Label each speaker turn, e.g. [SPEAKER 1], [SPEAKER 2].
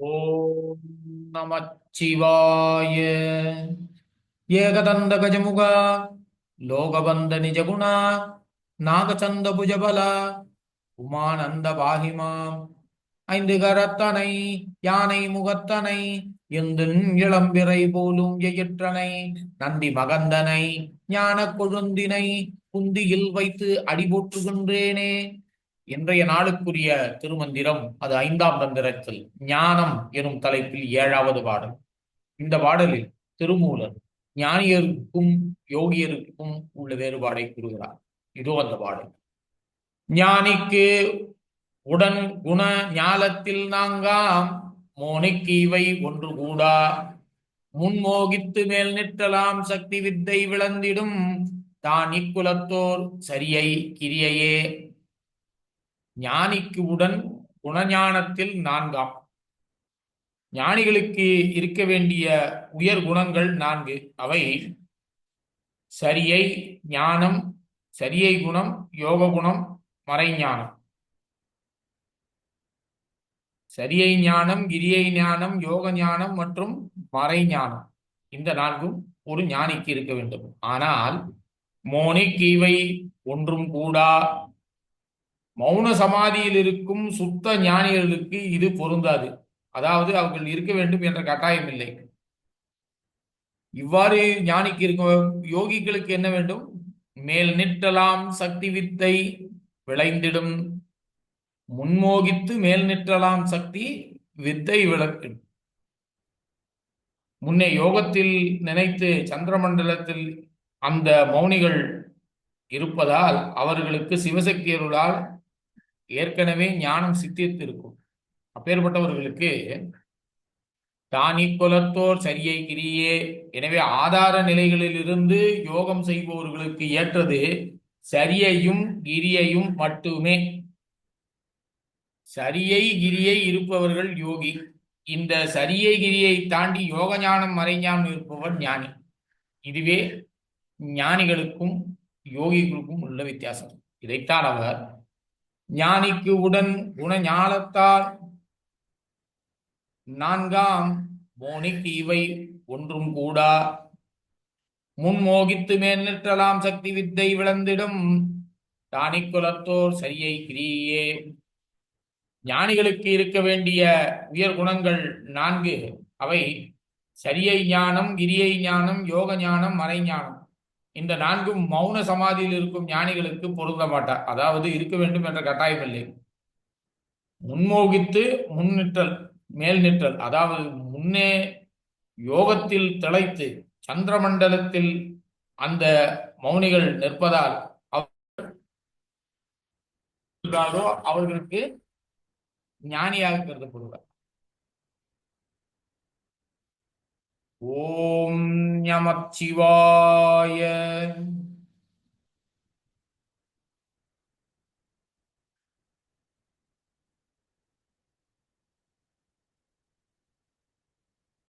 [SPEAKER 1] ஓம் நமச்சிவாய. ஏகதந்த கஜமுக லோகபந்த நிஜகுணா நாகச்சந்த புஜபல உமானந்த பாகிமாம் ஐந்து கரத்தனை யானை முகத்தனை எந்தின் இளம்பிறை போலும் எயிற்றனை நந்தி மகந்தனை ஞான கொழுந்தினை குந்தியில் வைத்து அடிபோற்றுகின்றேனே. இன்றைய நாளுக்குரிய திருமந்திரம் அது ஐந்தாம் தந்திரத்தில் ஞானம் எனும் தலைப்பில் ஏழாவது பாடல். இந்த பாடலில் திருமூலர் ஞானியருக்கும் யோகியருக்கும் உள்ள வேறுபாடை கூறுகிறார். இதோ அந்த பாடல். ஞானிக்கு உடன் குண ஞாலத்தில் நாங்காம் மோனிக்கு இவை ஒன்று கூடா. முன்மோகித்து மேல் நிற்றலாம் சக்தி வித்தை விளந்திடும் தான் இக்குலத்தோர் சரியை கிரியையே. ஞானிக்கு உடன் குணஞானத்தில் நான்காம் ஞானிகளுக்கு இருக்க வேண்டிய உயர் குணங்கள் நான்கு. அவை சரியை ஞானம் சரியை குணம் யோக குணம் மறைஞானம் சரியை ஞானம் கிரியை ஞானம் யோக ஞானம் மற்றும் மறைஞானம் இந்த நான்கும் ஒரு ஞானிக்கு இருக்க வேண்டும். ஆனால் மோனிக்கு இவை ஒன்றும் கூடா மௌன சமாதியில் இருக்கும் சுத்த ஞானிகளுக்கு இது பொருந்தாது. அதாவது அவர்கள் இருக்க வேண்டும் என்ற கட்டாயம் இல்லை. இவ்வாறு ஞானிக்கு இருக்கும் யோகிகளுக்கு என்ன வேண்டும்? மேல் நிற்றலாம் சக்தி வித்தை விளைந்திடும். முன்மோகித்து மேல் நிற்றலாம் சக்தி வித்தை விளக்கிடும் முன்னே யோகத்தில் நினைத்து சந்திரமண்டலத்தில் அந்த மௌனிகள் இருப்பதால் அவர்களுக்கு சிவசக்தியர்களால் ஏற்கனவே ஞானம் சித்தித்திருக்கும் அப்பேற்பட்டவர்களுக்கு தானி குலத்தோர் சரியை கிரியே. எனவே ஆதார நிலைகளிலிருந்து யோகம் செய்பவர்களுக்கு ஏற்றது சரியையும் கிரியையும் மட்டுமே. சரியை கிரியை இருப்பவர்கள் யோகி. இந்த சரியை கிரியை தாண்டி யோக ஞானம் மறைஞானம் இருப்பவர் ஞானி. இதுவே ஞானிகளுக்கும் யோகிகளுக்கும் உள்ள வித்தியாசம். இதைத்தான் அவர் ஞானிக்கு உடன் குணஞானத்தால் நான்காம் மோனிக்கு இவை ஒன்றும் கூடா. முன்மோகித்து மேல் நிற்றலாம் சக்தி வித்தை விளந்திடும் தானிக்குலத்தோர் சரியை கிரியே ஞானிகளுக்கு இருக்க வேண்டிய உயர் குணங்கள் நான்கு. அவை சரியை ஞானம் கிரியை ஞானம் யோக ஞானம் மறை ஞானம் இந்த நான்கும் மௌன சமாதியில் இருக்கும் ஞானிகளுக்கு பொருந்த மாட்டார் அதாவது இருக்க வேண்டும் என்ற கட்டாயம் இல்லை. முன்மோகித்து முன்னிற்றல் மேல் நிற்றல் அதாவது முன்னே யோகத்தில் திளைத்து சந்திரமண்டலத்தில் அந்த மௌனிகள் நிற்பதால் அவர்களுக்கு ஞானியாக கருதப்படுவார். ஓம் நமச்சிவாய